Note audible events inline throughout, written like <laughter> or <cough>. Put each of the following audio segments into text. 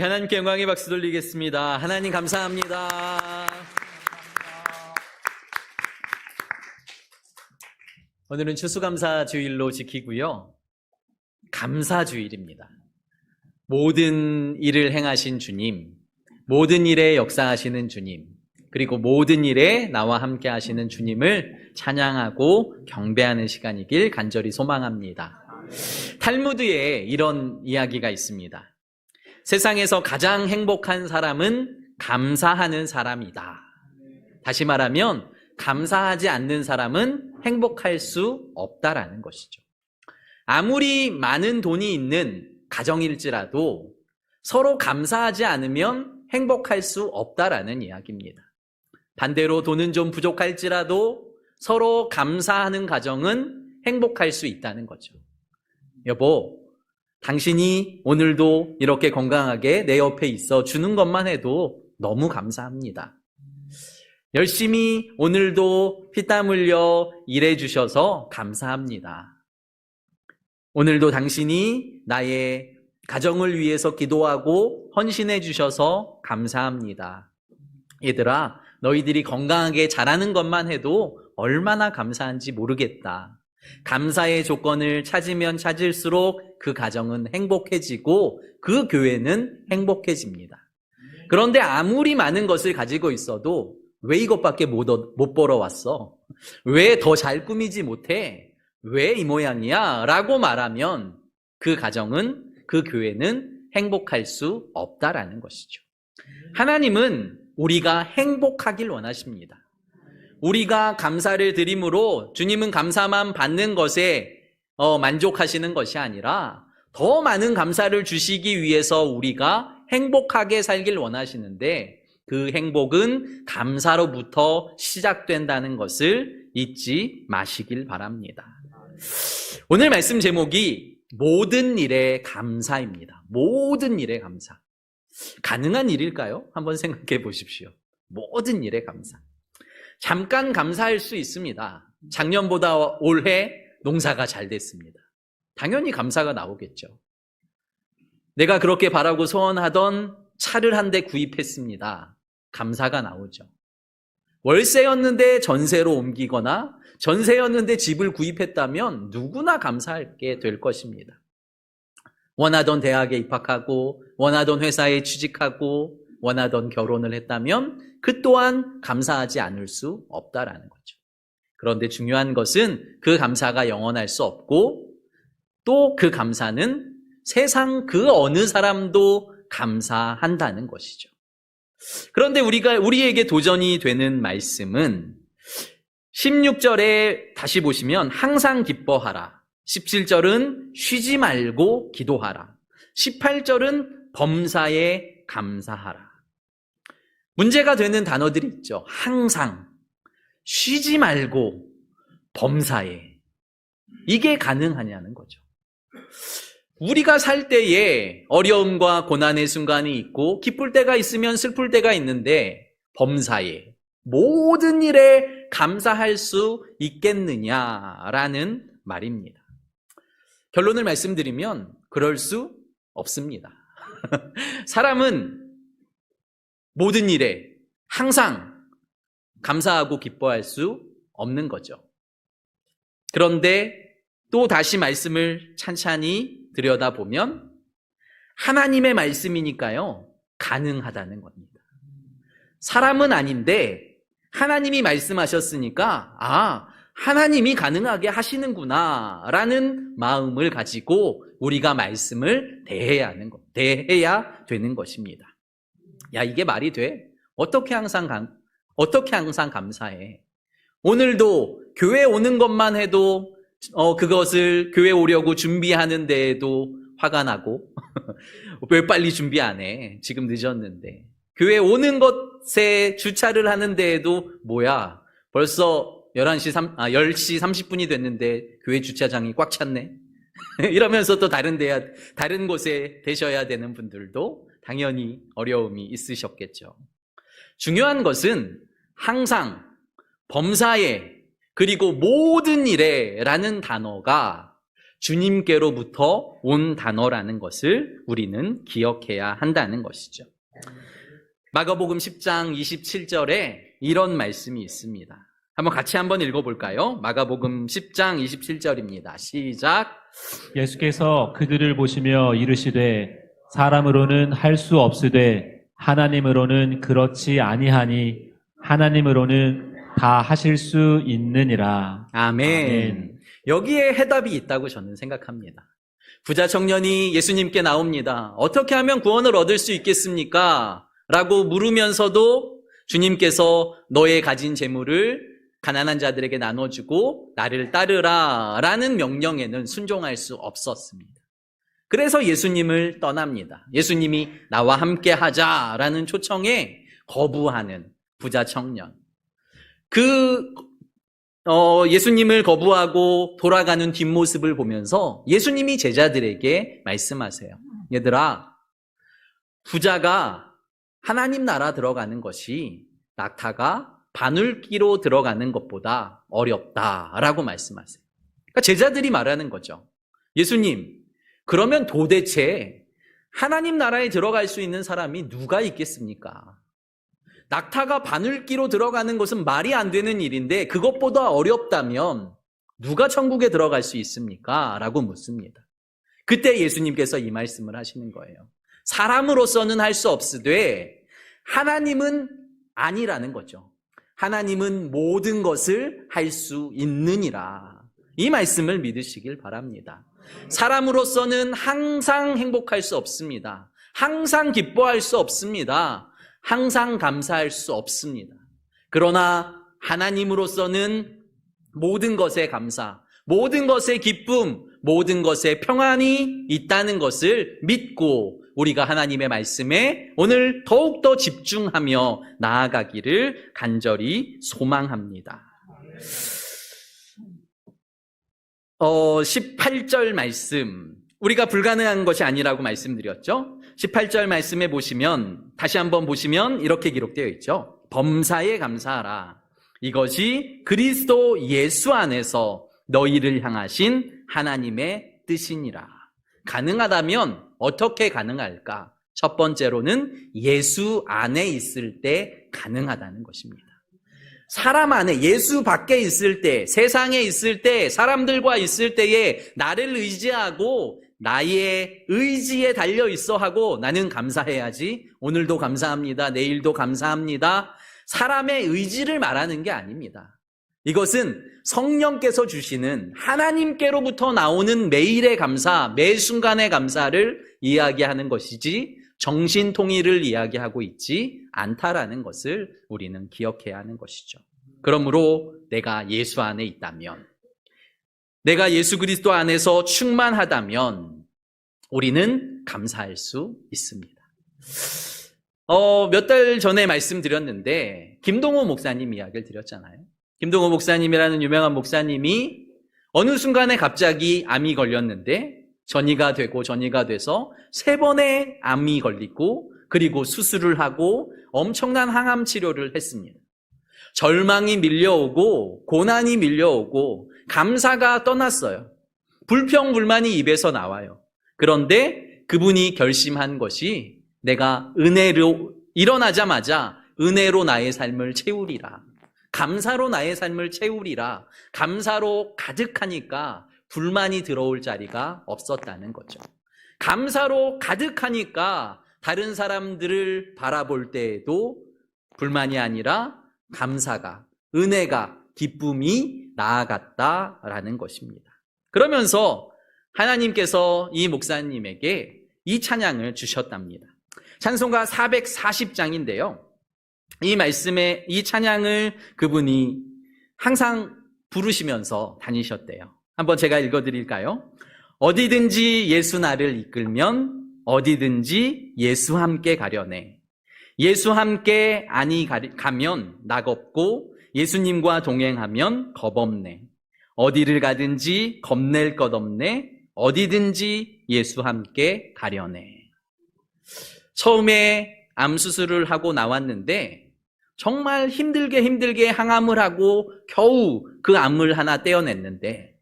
하나님께 영광의 박수 돌리겠습니다. 하나님 감사합니다. 오늘은 추수감사 주일로 지키고요. 감사 주일입니다. 모든 일을 행하신 주님, 모든 일에 역사하시는 주님, 그리고 모든 일에 나와 함께 하시는 주님을 찬양하고 경배하는 시간이길 간절히 소망합니다. 탈무드에 이런 이야기가 있습니다. 세상에서 가장 행복한 사람은 감사하는 사람이다. 다시 말하면 감사하지 않는 사람은 행복할 수 없다라는 것이죠. 아무리 많은 돈이 있는 가정일지라도 서로 감사하지 않으면 행복할 수 없다라는 이야기입니다. 반대로 돈은 좀 부족할지라도 서로 감사하는 가정은 행복할 수 있다는 거죠. 여보, 당신이 오늘도 이렇게 건강하게 내 옆에 있어 주는 것만 해도 너무 감사합니다. 열심히 오늘도 피땀 흘려 일해 주셔서 감사합니다. 오늘도 당신이 나의 가정을 위해서 기도하고 헌신해 주셔서 감사합니다. 얘들아, 너희들이 건강하게 자라는 것만 해도 얼마나 감사한지 모르겠다. 감사의 조건을 찾으면 찾을수록 그 가정은 행복해지고 그 교회는 행복해집니다. 그런데 아무리 많은 것을 가지고 있어도 왜 이것밖에 못, 얻- 못 벌어왔어? 왜 더 잘 꾸미지 못해? 왜 이 모양이야? 라고 말하면 그 가정은, 그 교회는 행복할 수 없다라는 것이죠. 하나님은 우리가 행복하길 원하십니다. 우리가 감사를 드림으로 주님은 감사만 받는 것에 어, 만족하시는 것이 아니라 더 많은 감사를 주시기 위해서 우리가 행복하게 살길 원하시는데 그 행복은 감사로부터 시작된다는 것을 잊지 마시길 바랍니다. 오늘 말씀 제목이 모든 일에 감사입니다. 모든 일에 감사. 가능한 일일까요? 한번 생각해 보십시오. 모든 일에 감사. 잠깐 감사할 수 있습니다. 작년보다 올해 농사가 잘 됐습니다. 당연히 감사가 나오겠죠. 내가 그렇게 바라고 소원하던 차를 한 대 구입했습니다. 감사가 나오죠. 월세였는데 전세로 옮기거나 전세였는데 집을 구입했다면 누구나 감사하게 될 것입니다. 원하던 대학에 입학하고 원하던 회사에 취직하고 원하던 결혼을 했다면 그 또한 감사하지 않을 수 없다라는 거죠. 그런데 중요한 것은 그 감사가 영원할 수 없고 또 그 감사는 세상 그 어느 사람도 감사한다는 것이죠. 그런데 우리가 우리에게 도전이 되는 말씀은 16절에 다시 보시면 항상 기뻐하라. 17절은 쉬지 말고 기도하라. 18절은 범사에 감사하라. 문제가 되는 단어들이 있죠. 항상, 쉬지 말고, 범사에. 이게 가능하냐는 거죠. 우리가 살 때에 어려움과 고난의 순간이 있고, 기쁠 때가 있으면 슬플 때가 있는데, 범사에. 모든 일에 감사할 수 있겠느냐라는 말입니다. 결론을 말씀드리면, 그럴 수 없습니다. <laughs> 사람은 모든 일에 항상 감사하고 기뻐할 수 없는 거죠. 그런데 또 다시 말씀을 찬찬히 들여다보면 하나님의 말씀이니까요, 가능하다는 겁니다. 사람은 아닌데 하나님이 말씀하셨으니까, 아, 하나님이 가능하게 하시는구나, 라는 마음을 가지고 우리가 말씀을 대해야 하는 것, 대해야 되는 것입니다. 야, 이게 말이 돼? 어떻게 항상 감, 어떻게 항상 감사해? 오늘도 교회 오는 것만 해도 어, 그것을 교회 오려고 준비하는 데에도 화가 나고 <laughs> 왜 빨리 준비 안 해? 지금 늦었는데. 교회 오는 것에 주차를 하는 데에도 뭐야? 벌써 11시 3, 아, 10시 30분이 됐는데 교회 주차장이 꽉 찼네. <laughs> 이러면서 또 다른 데야 다른 곳에 되셔야 되는 분들도 당연히 어려움이 있으셨겠죠. 중요한 것은 항상 범사에 그리고 모든 일에 라는 단어가 주님께로부터 온 단어라는 것을 우리는 기억해야 한다는 것이죠. 마가복음 10장 27절에 이런 말씀이 있습니다. 한번 같이 한번 읽어볼까요? 마가복음 10장 27절입니다. 시작. 예수께서 그들을 보시며 이르시되 사람으로는 할 수 없으되 하나님으로는 그렇지 아니하니 하나님으로는 다 하실 수 있느니라. 아멘. 아멘. 여기에 해답이 있다고 저는 생각합니다. 부자 청년이 예수님께 나옵니다. 어떻게 하면 구원을 얻을 수 있겠습니까? 라고 물으면서도 주님께서 너의 가진 재물을 가난한 자들에게 나눠주고 나를 따르라 라는 명령에는 순종할 수 없었습니다. 그래서 예수님을 떠납니다. 예수님이 나와 함께 하자라는 초청에 거부하는 부자 청년. 그 어, 예수님을 거부하고 돌아가는 뒷모습을 보면서 예수님이 제자들에게 말씀하세요. 얘들아, 부자가 하나님 나라 들어가는 것이 낙타가 바늘기로 들어가는 것보다 어렵다라고 말씀하세요. 그러니까 제자들이 말하는 거죠. 예수님, 그러면 도대체 하나님 나라에 들어갈 수 있는 사람이 누가 있겠습니까? 낙타가 바늘기로 들어가는 것은 말이 안 되는 일인데 그것보다 어렵다면 누가 천국에 들어갈 수 있습니까? 라고 묻습니다. 그때 예수님께서 이 말씀을 하시는 거예요. 사람으로서는 할 수 없으되 하나님은 아니라는 거죠. 하나님은 모든 것을 할 수 있느니라. 이 말씀을 믿으시길 바랍니다. 사람으로서는 항상 행복할 수 없습니다. 항상 기뻐할 수 없습니다. 항상 감사할 수 없습니다. 그러나 하나님으로서는 모든 것에 감사, 모든 것에 기쁨, 모든 것에 평안이 있다는 것을 믿고 우리가 하나님의 말씀에 오늘 더욱더 집중하며 나아가기를 간절히 소망합니다. 어, 18절 말씀. 우리가 불가능한 것이 아니라고 말씀드렸죠? 18절 말씀에 보시면, 다시 한번 보시면 이렇게 기록되어 있죠. 범사에 감사하라. 이것이 그리스도 예수 안에서 너희를 향하신 하나님의 뜻이니라. 가능하다면 어떻게 가능할까? 첫 번째로는 예수 안에 있을 때 가능하다는 것입니다. 사람 안에 예수 밖에 있을 때, 세상에 있을 때, 사람들과 있을 때에 나를 의지하고 나의 의지에 달려 있어 하고 나는 감사해야지. 오늘도 감사합니다. 내일도 감사합니다. 사람의 의지를 말하는 게 아닙니다. 이것은 성령께서 주시는 하나님께로부터 나오는 매일의 감사, 매 순간의 감사를 이야기하는 것이지 정신 통일을 이야기하고 있지 않다라는 것을 우리는 기억해야 하는 것이죠. 그러므로 내가 예수 안에 있다면, 내가 예수 그리스도 안에서 충만하다면 우리는 감사할 수 있습니다. 어, 몇 달 전에 말씀드렸는데 김동호 목사님 이야기를 드렸잖아요. 김동호 목사님이라는 유명한 목사님이 어느 순간에 갑자기 암이 걸렸는데 전이가 되고 전이가 돼서 세 번의 암이 걸리고 그리고 수술을 하고 엄청난 항암 치료를 했습니다. 절망이 밀려오고 고난이 밀려오고 감사가 떠났어요. 불평 불만이 입에서 나와요. 그런데 그분이 결심한 것이 내가 은혜로 일어나자마자 은혜로 나의 삶을 채우리라. 감사로 나의 삶을 채우리라. 감사로 가득하니까 불만이 들어올 자리가 없었다는 거죠. 감사로 가득하니까 다른 사람들을 바라볼 때에도 불만이 아니라 감사가, 은혜가, 기쁨이 나아갔다라는 것입니다. 그러면서 하나님께서 이 목사님에게 이 찬양을 주셨답니다. 찬송가 440장인데요. 이 말씀에 이 찬양을 그분이 항상 부르시면서 다니셨대요. 한번 제가 읽어드릴까요? 어디든지 예수 나를 이끌면 어디든지 예수 함께 가려네. 예수 함께 아니 가면 낙없고 예수님과 동행하면 겁없네. 어디를 가든지 겁낼 것 없네. 어디든지 예수 함께 가려네. 처음에 암 수술을 하고 나왔는데 정말 힘들게 힘들게 항암을 하고 겨우 그 암을 하나 떼어냈는데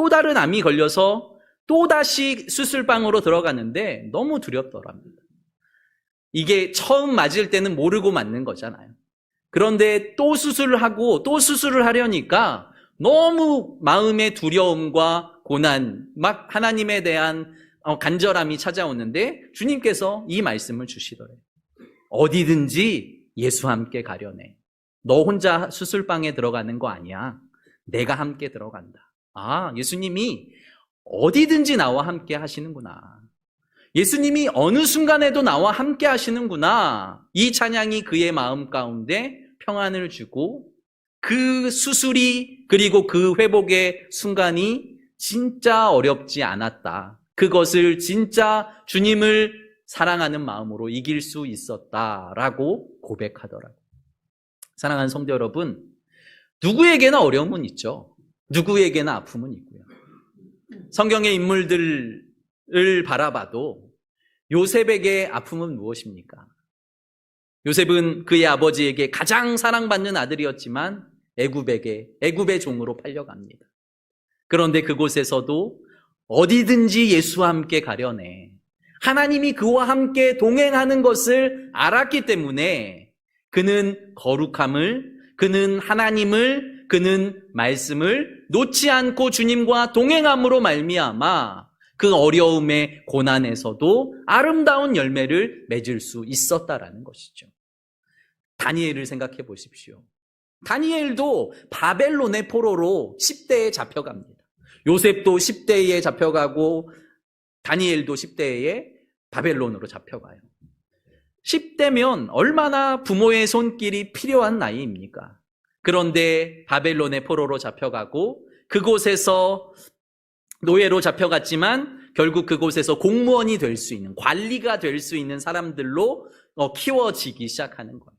또 다른 암이 걸려서 또다시 수술방으로 들어가는데 너무 두렵더랍니다. 이게 처음 맞을 때는 모르고 맞는 거잖아요. 그런데 또 수술을 하고 또 수술을 하려니까 너무 마음의 두려움과 고난, 막 하나님에 대한 어, 간절함이 찾아오는데 주님께서 이 말씀을 주시더래요. 어디든지 예수와 함께 가려네. 너 혼자 수술방에 들어가는 거 아니야. 내가 함께 들어간다. 아, 예수님이 어디든지 나와 함께 하시는구나. 예수님이 어느 순간에도 나와 함께 하시는구나. 이 찬양이 그의 마음 가운데 평안을 주고 그 수술이 그리고 그 회복의 순간이 진짜 어렵지 않았다. 그것을 진짜 주님을 사랑하는 마음으로 이길 수 있었다라고 고백하더라고요. 사랑하는 성도 여러분, 누구에게나 어려움은 있죠. 누구에게나 아픔은 있고요. 성경의 인물들을 바라봐도 요셉에게 아픔은 무엇입니까? 요셉은 그의 아버지에게 가장 사랑받는 아들이었지만 애굽에게 애굽의 종으로 팔려갑니다. 그런데 그곳에서도 어디든지 예수와 함께 가려네. 하나님이 그와 함께 동행하는 것을 알았기 때문에 그는 거룩함을, 그는 하나님을, 그는 말씀을 놓지 않고 주님과 동행함으로 말미암아 그 어려움의 고난에서도 아름다운 열매를 맺을 수 있었다라는 것이죠. 다니엘을 생각해 보십시오. 다니엘도 바벨론의 포로로 10대에 잡혀갑니다. 요셉도 10대에 잡혀가고 다니엘도 10대에 바벨론으로 잡혀가요. 10대면 얼마나 부모의 손길이 필요한 나이입니까? 그런데 바벨론의 포로로 잡혀가고 그곳에서 노예로 잡혀갔지만 결국 그곳에서 공무원이 될 수 있는 관리가 될 수 있는 사람들로 어, 키워지기 시작하는 거예요.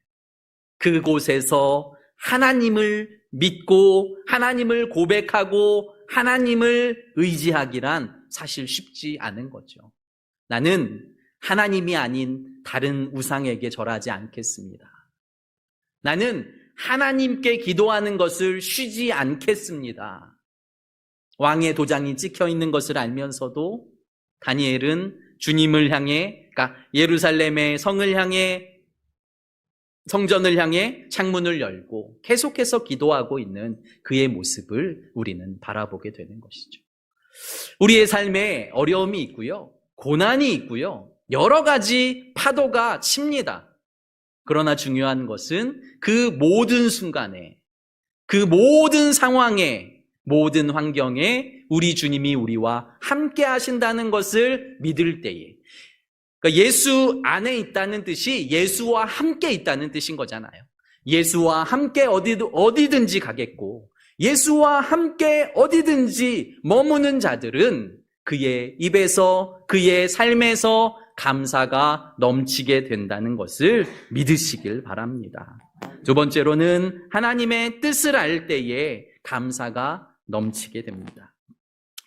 그곳에서 하나님을 믿고 하나님을 고백하고 하나님을 의지하기란 사실 쉽지 않은 거죠. 나는 하나님이 아닌 다른 우상에게 절하지 않겠습니다. 나는 하나님께 기도하는 것을 쉬지 않겠습니다. 왕의 도장이 찍혀 있는 것을 알면서도 다니엘은 주님을 향해, 그러니까 예루살렘의 성을 향해 성전을 향해 창문을 열고 계속해서 기도하고 있는 그의 모습을 우리는 바라보게 되는 것이죠. 우리의 삶에 어려움이 있고요. 고난이 있고요. 여러 가지 파도가 칩니다. 그러나 중요한 것은 그 모든 순간에, 그 모든 상황에, 모든 환경에 우리 주님이 우리와 함께 하신다는 것을 믿을 때에 그러니까 예수 안에 있다는 뜻이 예수와 함께 있다는 뜻인 거잖아요. 예수와 함께 어디, 어디든지 가겠고, 예수와 함께 어디든지 머무는 자들은 그의 입에서, 그의 삶에서 감사가 넘치게 된다는 것을 믿으시길 바랍니다. 두 번째로는 하나님의 뜻을 알 때에 감사가 넘치게 됩니다.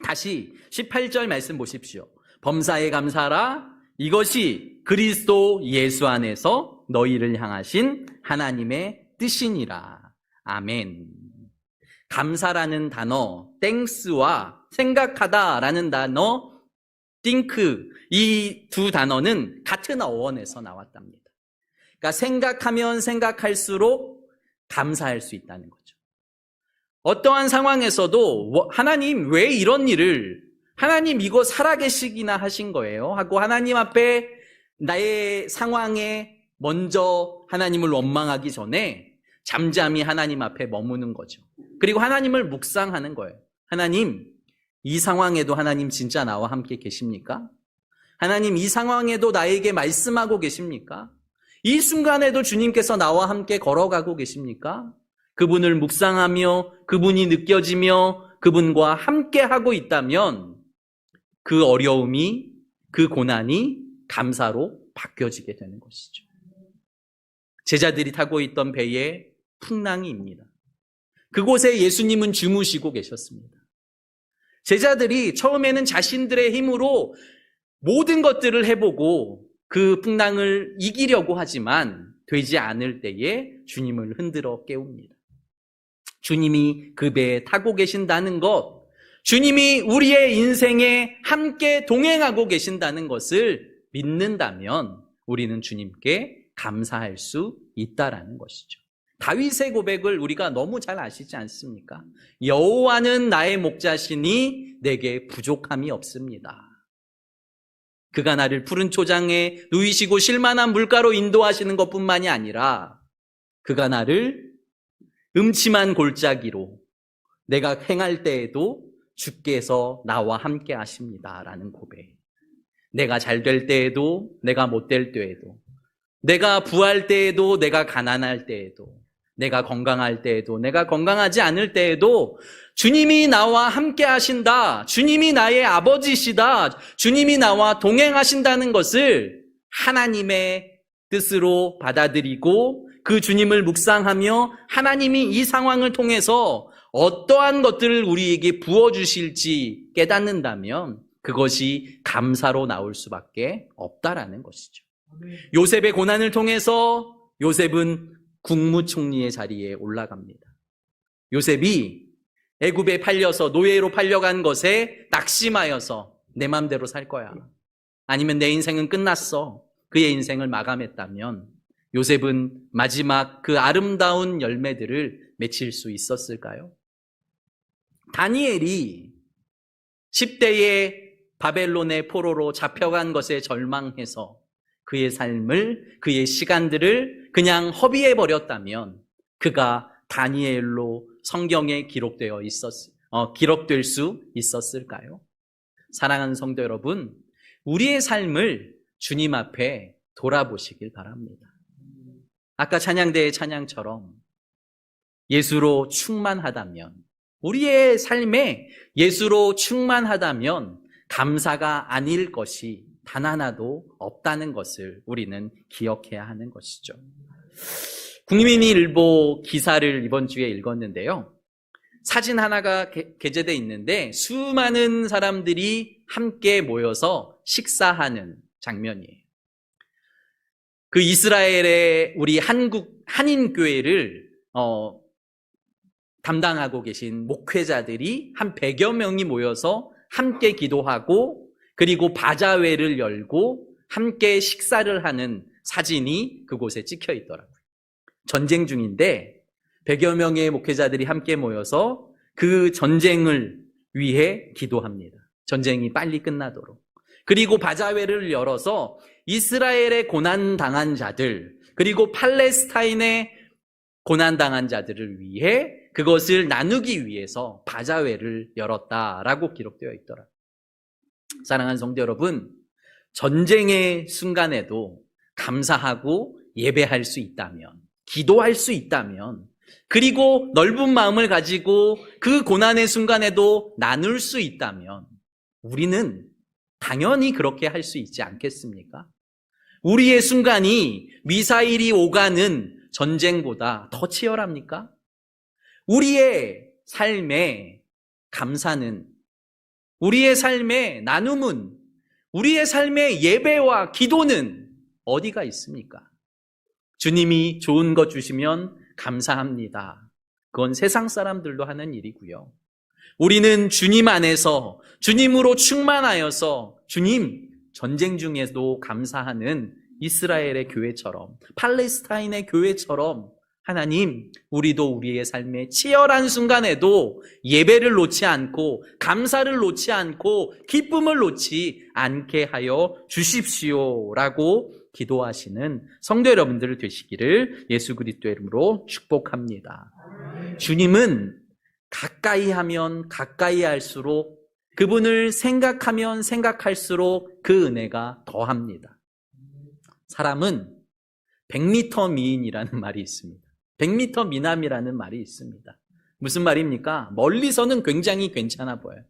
다시 18절 말씀 보십시오. 범사에 감사라 이것이 그리스도 예수 안에서 너희를 향하신 하나님의 뜻이니라. 아멘. 감사라는 단어, 땡스와 생각하다라는 단어, think 이 두 단어는 같은 어원에서 나왔답니다. 그러니까 생각하면 생각할수록 감사할 수 있다는 거죠. 어떠한 상황에서도 하나님 왜 이런 일을 하나님 이거 살아계시기나 하신 거예요. 하고 하나님 앞에 나의 상황에 먼저 하나님을 원망하기 전에 잠잠히 하나님 앞에 머무는 거죠. 그리고 하나님을 묵상하는 거예요. 하나님, 이 상황에도 하나님 진짜 나와 함께 계십니까? 하나님, 이 상황에도 나에게 말씀하고 계십니까? 이 순간에도 주님께서 나와 함께 걸어가고 계십니까? 그분을 묵상하며 그분이 느껴지며 그분과 함께 하고 있다면 그 어려움이, 그 고난이 감사로 바뀌어지게 되는 것이죠. 제자들이 타고 있던 배에 풍랑이입니다. 그곳에 예수님은 주무시고 계셨습니다. 제자들이 처음에는 자신들의 힘으로 모든 것들을 해보고 그 풍랑을 이기려고 하지만 되지 않을 때에 주님을 흔들어 깨웁니다. 주님이 그 배에 타고 계신다는 것, 주님이 우리의 인생에 함께 동행하고 계신다는 것을 믿는다면 우리는 주님께 감사할 수 있다라는 것이죠. 다윗의 고백을 우리가 너무 잘 아시지 않습니까? 여호와는 나의 목자시니 내게 부족함이 없습니다. 그가 나를 푸른 초장에 누이시고 실만한 물가로 인도하시는 것뿐만이 아니라 그가 나를 음침한 골짜기로 내가 행할 때에도 주께서 나와 함께 하십니다 라는 고백. 내가 잘 될 때에도 내가 못 될 때에도 내가 부할 때에도 내가 가난할 때에도 내가 건강할 때에도 내가 건강하지 않을 때에도 주님이 나와 함께 하신다. 주님이 나의 아버지시다. 주님이 나와 동행하신다는 것을 하나님의 뜻으로 받아들이고 그 주님을 묵상하며 하나님이 이 상황을 통해서 어떠한 것들을 우리에게 부어주실지 깨닫는다면 그것이 감사로 나올 수밖에 없다라는 것이죠. 요셉의 고난을 통해서 요셉은 국무총리의 자리에 올라갑니다. 요셉이 애굽에 팔려서 노예로 팔려간 것에 낙심하여서 내 맘대로 살 거야. 아니면 내 인생은 끝났어. 그의 인생을 마감했다면 요셉은 마지막 그 아름다운 열매들을 맺힐 수 있었을까요? 다니엘이 10대의 바벨론의 포로로 잡혀간 것에 절망해서 그의 삶을, 그의 시간들을 그냥 허비해 버렸다면 그가 다니엘로 성경에 기록되어 있었, 어, 기록될 수 있었을까요? 사랑하는 성도 여러분, 우리의 삶을 주님 앞에 돌아보시길 바랍니다. 아까 찬양대의 찬양처럼 예수로 충만하다면, 우리의 삶에 예수로 충만하다면 감사가 아닐 것이 단 하나도 없다는 것을 우리는 기억해야 하는 것이죠. 국민일보 기사를 이번 주에 읽었는데요. 사진 하나가 게- 게재돼 있는데 수많은 사람들이 함께 모여서 식사하는 장면이에요. 그 이스라엘의 우리 한국 한인 교회를 어, 담당하고 계신 목회자들이 한 100여 명이 모여서 함께 기도하고 그리고 바자회를 열고 함께 식사를 하는 사진이 그곳에 찍혀 있더라고요. 전쟁 중인데 100여 명의 목회자들이 함께 모여서 그 전쟁을 위해 기도합니다. 전쟁이 빨리 끝나도록. 그리고 바자회를 열어서 이스라엘의 고난당한 자들, 그리고 팔레스타인의 고난당한 자들을 위해 그것을 나누기 위해서 바자회를 열었다라고 기록되어 있더라. 사랑하는 성도 여러분, 전쟁의 순간에도 감사하고 예배할 수 있다면, 기도할 수 있다면, 그리고 넓은 마음을 가지고 그 고난의 순간에도 나눌 수 있다면, 우리는 당연히 그렇게 할 수 있지 않겠습니까? 우리의 순간이 미사일이 오가는 전쟁보다 더 치열합니까? 우리의 삶의 감사는, 우리의 삶의 나눔은, 우리의 삶의 예배와 기도는 어디가 있습니까? 주님이 좋은 것 주시면 감사합니다. 그건 세상 사람들도 하는 일이고요. 우리는 주님 안에서 주님으로 충만하여서 주님 전쟁 중에도 감사하는 이스라엘의 교회처럼 팔레스타인의 교회처럼 하나님 우리도 우리의 삶의 치열한 순간에도 예배를 놓지 않고 감사를 놓지 않고 기쁨을 놓지 않게 하여 주십시오 라고 기도하시는 성도 여러분들 되시기를 예수 그리스도 이름으로 축복합니다. 주님은 가까이 하면 가까이 할수록 그분을 생각하면 생각할수록 그 은혜가 더합니다. 사람은 100m 미인이라는 말이 있습니다. 100m 미남이라는 말이 있습니다. 무슨 말입니까? 멀리서는 굉장히 괜찮아 보여요.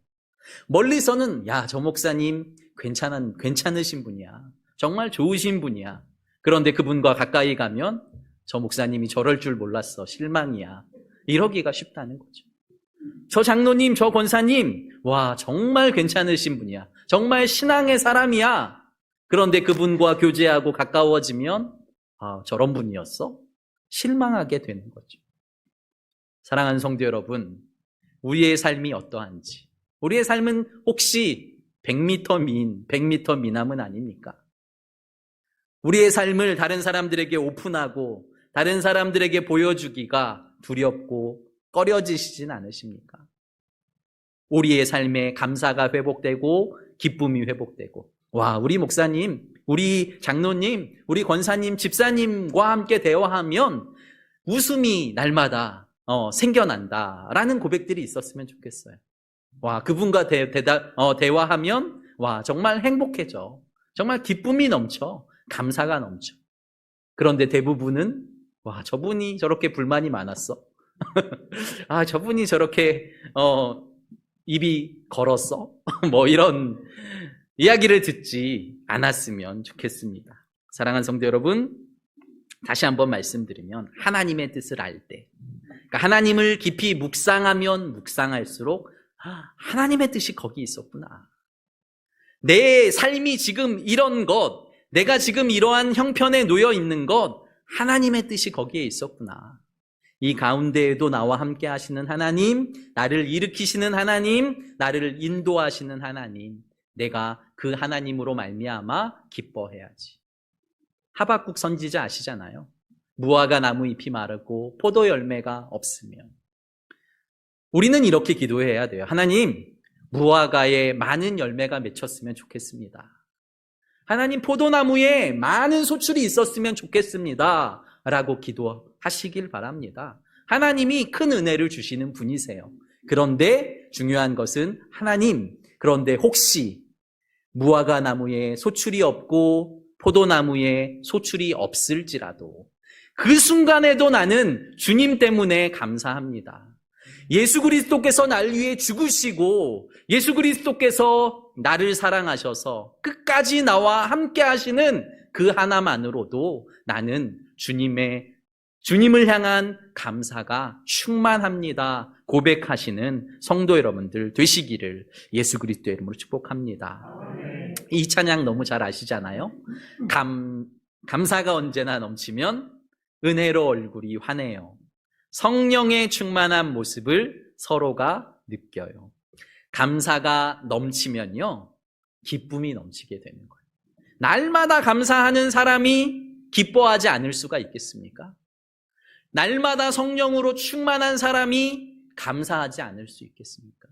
멀리서는 야, 저 목사님 괜찮은 괜찮으신 분이야. 정말 좋으신 분이야. 그런데 그분과 가까이 가면 저 목사님이 저럴 줄 몰랐어. 실망이야. 이러기가 쉽다는 거죠. 저 장로님, 저 권사님, 와, 정말 괜찮으신 분이야. 정말 신앙의 사람이야. 그런데 그분과 교제하고 가까워지면, 아, 저런 분이었어? 실망하게 되는 거죠. 사랑하는 성도 여러분, 우리의 삶이 어떠한지, 우리의 삶은 혹시 100m 민, 100m 미남은 아닙니까? 우리의 삶을 다른 사람들에게 오픈하고 다른 사람들에게 보여주기가 두렵고 꺼려지시진 않으십니까? 우리의 삶에 감사가 회복되고 기쁨이 회복되고 와 우리 목사님, 우리 장로님, 우리 권사님, 집사님과 함께 대화하면 웃음이 날마다 어, 생겨난다라는 고백들이 있었으면 좋겠어요. 와 그분과 대, 대다, 어, 대화하면 와 정말 행복해져. 정말 기쁨이 넘쳐. 감사가 넘쳐. 그런데 대부분은 와 저분이 저렇게 불만이 많았어. <laughs> 아 저분이 저렇게 어 입이 걸었어. <laughs> 뭐 이런 이야기를 듣지 않았으면 좋겠습니다. 사랑하는 성도 여러분, 다시 한번 말씀드리면 하나님의 뜻을 알 때, 그러니까 하나님을 깊이 묵상하면 묵상할수록 아, 하나님의 뜻이 거기 있었구나. 내 삶이 지금 이런 것, 내가 지금 이러한 형편에 놓여 있는 것, 하나님의 뜻이 거기에 있었구나. 이 가운데에도 나와 함께 하시는 하나님, 나를 일으키시는 하나님, 나를 인도하시는 하나님, 내가 그 하나님으로 말미암아 기뻐해야지. 하박국 선지자 아시잖아요. 무화과 나무 잎이 마르고 포도 열매가 없으면 우리는 이렇게 기도해야 돼요. 하나님, 무화과에 많은 열매가 맺혔으면 좋겠습니다. 하나님, 포도나무에 많은 소출이 있었으면 좋겠습니다. 라고 기도하시길 바랍니다. 하나님이 큰 은혜를 주시는 분이세요. 그런데 중요한 것은 하나님, 그런데 혹시 무화과 나무에 소출이 없고 포도나무에 소출이 없을지라도 그 순간에도 나는 주님 때문에 감사합니다. 예수 그리스도께서 날 위해 죽으시고 예수 그리스도께서 나를 사랑하셔서 끝까지 나와 함께 하시는 그 하나만으로도 나는 주님의 주님을 향한 감사가 충만합니다. 고백하시는 성도 여러분들 되시기를 예수 그리스도의 이름으로 축복합니다. 이 찬양 너무 잘 아시잖아요. 감 감사가 언제나 넘치면 은혜로 얼굴이 환해요. 성령의 충만한 모습을 서로가 느껴요. 감사가 넘치면요. 기쁨이 넘치게 되는 거예요. 날마다 감사하는 사람이 기뻐하지 않을 수가 있겠습니까? 날마다 성령으로 충만한 사람이 감사하지 않을 수 있겠습니까?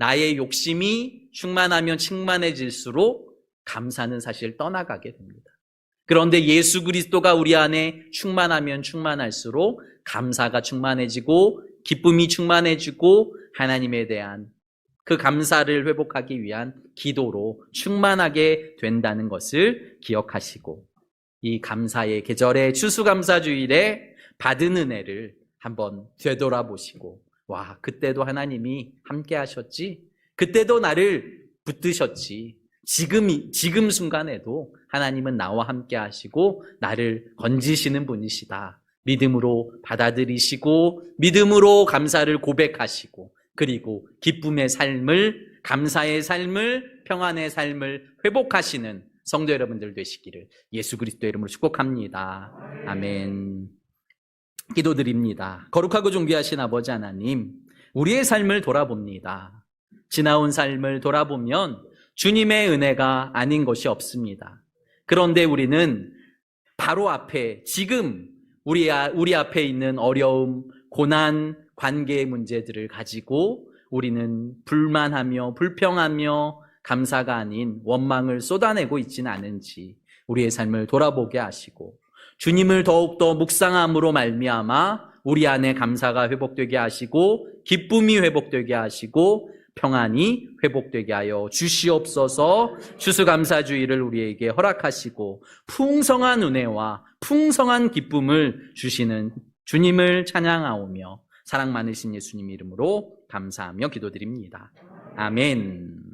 나의 욕심이 충만하면 충만해질수록 감사는 사실 떠나가게 됩니다. 그런데 예수 그리스도가 우리 안에 충만하면 충만할수록 감사가 충만해지고 기쁨이 충만해지고 하나님에 대한 그 감사를 회복하기 위한 기도로 충만하게 된다는 것을 기억하시고 이 감사의 계절의 추수감사주일에 받은 은혜를 한번 되돌아보시고 와 그때도 하나님이 함께 하셨지 그때도 나를 붙드셨지 지금 지금 순간에도 하나님은 나와 함께 하시고 나를 건지시는 분이시다 믿음으로 받아들이시고 믿음으로 감사를 고백하시고 그리고 기쁨의 삶을 감사의 삶을 평안의 삶을 회복하시는 성도 여러분들 되시기를 예수 그리스도 이름으로 축복합니다. 아멘. 기도드립니다. 거룩하고 존귀하신 아버지 하나님, 우리의 삶을 돌아봅니다. 지나온 삶을 돌아보면 주님의 은혜가 아닌 것이 없습니다. 그런데 우리는 바로 앞에 지금 우리, 아- 우리 앞에 있는 어려움, 고난, 관계의 문제들을 가지고 우리는 불만하며 불평하며 감사가 아닌 원망을 쏟아내고 있지는 않은지 우리의 삶을 돌아보게 하시고 주님을 더욱더 묵상함으로 말미암아 우리 안에 감사가 회복되게 하시고 기쁨이 회복되게 하시고 평안이 회복되게 하여 주시옵소서 추수감사주의를 우리에게 허락하시고 풍성한 은혜와 풍성한 기쁨을 주시는 주님을 찬양하오며 사랑 많으신 예수님 이름으로 감사하며 기도드립니다. 아멘.